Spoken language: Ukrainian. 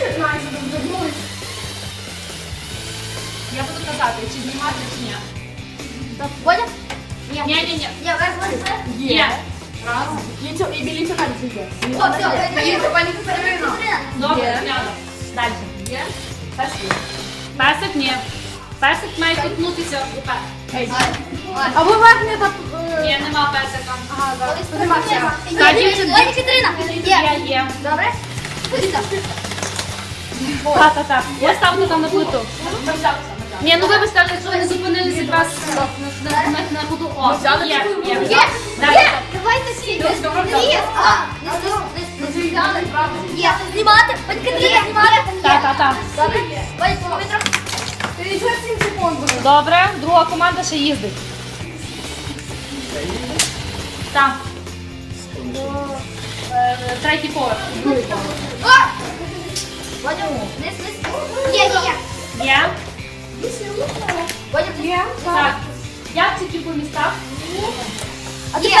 Майже розвернулись. Я буду казати, чи знімати, чи ні. Поняв? Ні, ні, ні. Ні, вверх, вверх, вверх. Ні. Раз. І цю- І білі цукерки є. О, все, поїхали, пані Катерина. Добре, Є. гляну. Далі. Є? Пешки. Песик ні. Песик має торкнутися. Ей. Або верхня та... Ні, нема песика. Ага, зараз. Тримайся. Пані Катерина. Є. Є. Добре? Ходіть там. Та, та, та. Я ставлю там на плиту. Ні, ну вибачте, але якщо ви не зупинилися якраз на, на, на, на ходу. О, є, є. Є. Є. Давайте всі. Є. А, не правда. Є. Знімати. Пані Катерина, знімати. Та, та, та. Добре? Пані Петро. Ти ще 7 секунд буде. Добре, друга команда ще їздить. Так. Е, Третій поверх. О! Вадим, низ, низ. Є, є, є. Є? Вадим, Є. Так. Як ці ті по містах? А тепер,